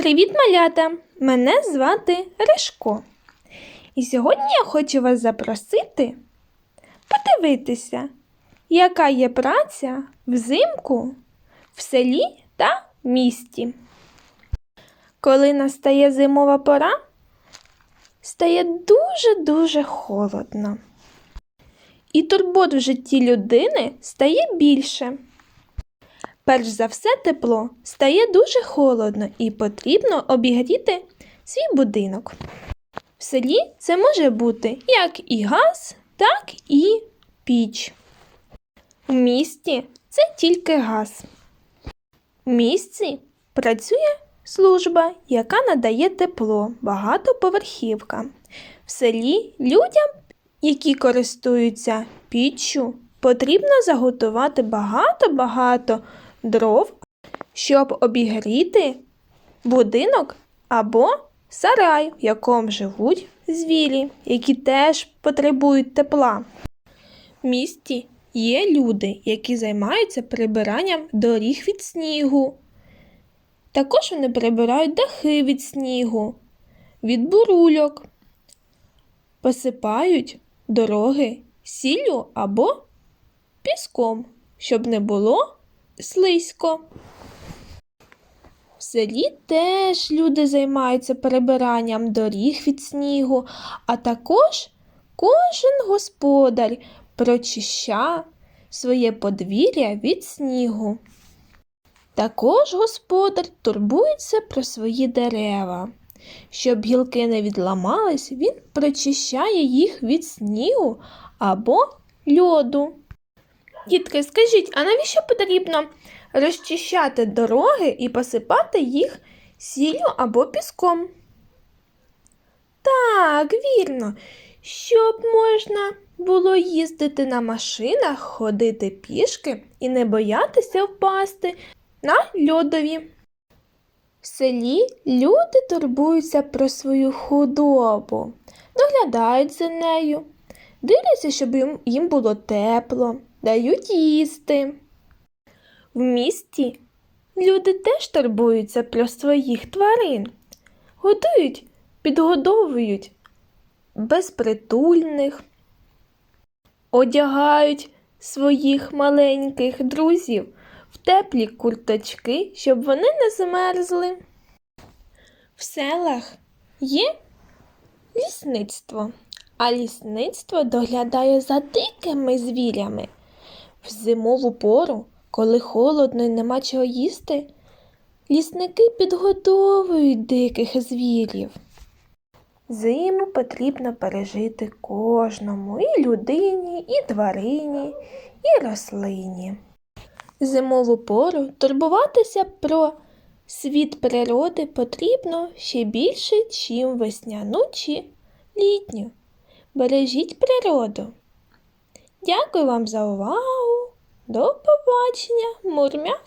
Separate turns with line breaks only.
Привіт, малята! Мене звати Ришко. І сьогодні я хочу вас запросити подивитися, яка є праця взимку в селі та місті. Коли настає зимова пора, стає дуже-дуже холодно. І турбот в житті людини стає більше. Перш за все, тепло стає дуже холодно і потрібно обігріти свій будинок. В селі це може бути як і газ, так і піч. В місті це тільки газ. В місті працює служба, яка надає тепло, багатоповерхівка. В селі людям, які користуються піччю, потрібно заготувати багато-багато дров, щоб обігріти будинок або сарай, в якому живуть звірі, які теж потребують тепла. В місті є люди, які займаються прибиранням доріг від снігу. Також вони прибирають дахи від снігу, від бурульок, посипають дороги сіллю або піском, щоб не було слизько. В селі теж люди займаються прибиранням доріг від снігу, а також кожен господар прочища своє подвір'я від снігу. Також господар турбується про свої дерева. Щоб гілки не відламались, він прочищає їх від снігу або льоду. Дітки, скажіть, а навіщо потрібно розчищати дороги і посипати їх сіллю або піском? Так, вірно, щоб можна було їздити на машинах, ходити пішки і не боятися впасти на льодові. В селі люди турбуються про свою худобу, доглядають за нею, дивляться, щоб їм, було тепло, дають їсти. В місті люди теж турбуються про своїх тварин, годують, підгодовують безпритульних, одягають своїх маленьких друзів в теплі курточки, щоб вони не замерзли. В селах є лісництво, а лісництво доглядає за дикими звірями. В зимову пору, коли холодно і нема чого їсти, лісники підготовують диких звірів. Зиму потрібно пережити кожному і людині, і тварині, і рослині. Зимову пору турбуватися про світ природи потрібно ще більше, чим весняну чи літню. Бережіть природу. Дякую вам за увагу. До побачення, мурмя!